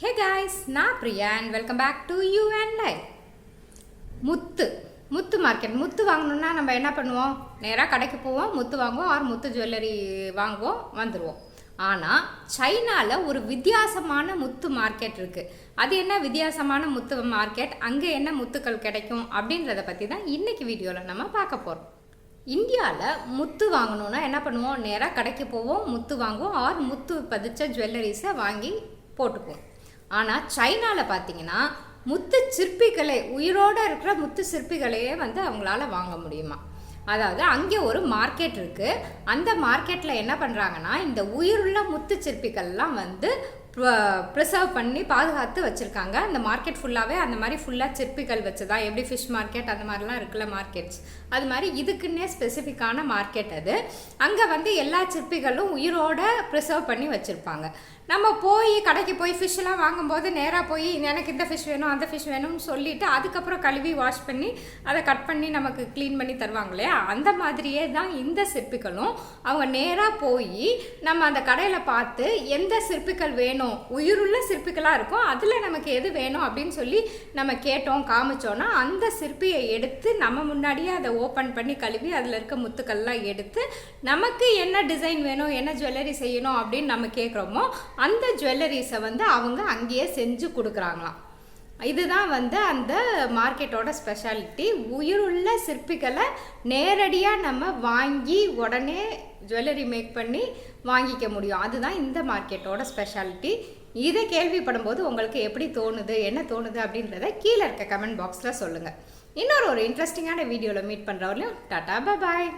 ஹே guys நான் Priya and welcome back to you and I முத்து முத்து market முத்து வாங்கணுன்னா நம்ம என்ன பண்ணுவோம்? நேராக கடைக்கு போவோம் முத்து வாங்குவோம் ஆர் முத்து ஜுவல்லரி வாங்குவோம் வந்துடுவோம் ஆனால் சைனாவில் ஒரு வித்தியாசமான முத்து மார்க்கெட் இருக்குது அது என்ன வித்தியாசமான முத்து மார்க்கெட் அங்கே என்ன முத்துக்கள் கிடைக்கும்? அப்படின்றத பற்றி தான் இன்றைக்கி வீடியோவில் நம்ம பார்க்க போகிறோம் இந்தியாவில் முத்து வாங்கணுன்னா என்ன பண்ணுவோம்? நேராக கடைக்கு போவோம் முத்து வாங்குவோம் ஆர் முத்து பதிச்ச ஜுவல்லரிஸை வாங்கி போட்டுக்குவோம். ஆனால் சைனாவில் பார்த்தீங்கன்னா முத்து சிற்பிகளை உயிரோடு இருக்கிற முத்து சிற்பிகளையே வந்து அவங்களால வாங்க முடியுமா? அதாவது அங்கே ஒரு மார்க்கெட் இருக்குது அந்த மார்க்கெட்டில் என்ன பண்ணுறாங்கன்னா இந்த உயிருள்ள முத்து சிற்பிகள்லாம் வந்து ப்ரிசர்வ் பண்ணி பாதுகாத்து வச்சுருக்காங்க. அந்த மார்க்கெட் ஃபுல்லாகவே அந்த மாதிரி ஃபுல்லாக சிற்பிகள் வச்சதா எப்படி ஃபிஷ் மார்க்கெட் அந்த மாதிரிலாம் இருக்குல்ல மார்க்கெட்ஸ் அது மாதிரி இதுக்குன்னே ஸ்பெசிஃபிக்கான மார்க்கெட் அது. அங்கே வந்து எல்லா சிற்பிகளும் உயிரோட ப்ரிசர்வ் பண்ணி வச்சுருப்பாங்க. நம்ம போய் கடைக்கு போய் ஃபிஷ்ஷெல்லாம் வாங்கும்போது நேராக போய் எனக்கு இந்த ஃபிஷ் வேணும் அந்த ஃபிஷ் வேணும்னு சொல்லிவிட்டு அதுக்கப்புறம் கழுவி வாஷ் பண்ணி அதை கட் பண்ணி நமக்கு க்ளீன் பண்ணி தருவாங்க இல்லையா? அந்த மாதிரியே தான் இந்த சிற்பிகளும். அவங்க நேராக போய் நம்ம அந்த கடையில் பார்த்து எந்த சிற்பிகள் வேணும் வேணும் உயிருள்ள சிற்பிகளாக இருக்கும். அதில் நமக்கு எது வேணும் அப்படின்னு சொல்லி நம்ம கேட்டோம் காமிச்சோன்னா அந்த சிற்பியை எடுத்து நம்ம முன்னாடியே அதை ஓப்பன் பண்ணி கழுவி அதில் இருக்க முத்துக்கள்லாம் எடுத்து நமக்கு என்ன டிசைன் வேணும் என்ன ஜுவல்லரி செய்யணும் அப்படின்னு நம்ம கேட்குறோமோ அந்த ஜுவல்லரிஸை வந்து அவங்க அங்கேயே செஞ்சு கொடுக்குறாங்களாம். இதுதான் வந்து அந்த மார்க்கெட்டோட ஸ்பெஷாலிட்டி உயிருள்ள சிற்பிகளை நேரடியாக நம்ம வாங்கி உடனே ஜுவல்லரி மேக் பண்ணி வாங்கிக்க முடியும். அதுதான் இந்த மார்க்கெட்டோட ஸ்பெஷாலிட்டி இதை கேள்விப்படும் போது உங்களுக்கு எப்படி தோணுது என்ன தோணுது அப்படின்றத கீழே இருக்க கமெண்ட் பாக்ஸில் சொல்லுங்கள் இன்னொரு ஒரு இன்ட்ரெஸ்டிங்கான வீடியோவில் மீட் பண்ணுறவரையும் டாட்டா பாய்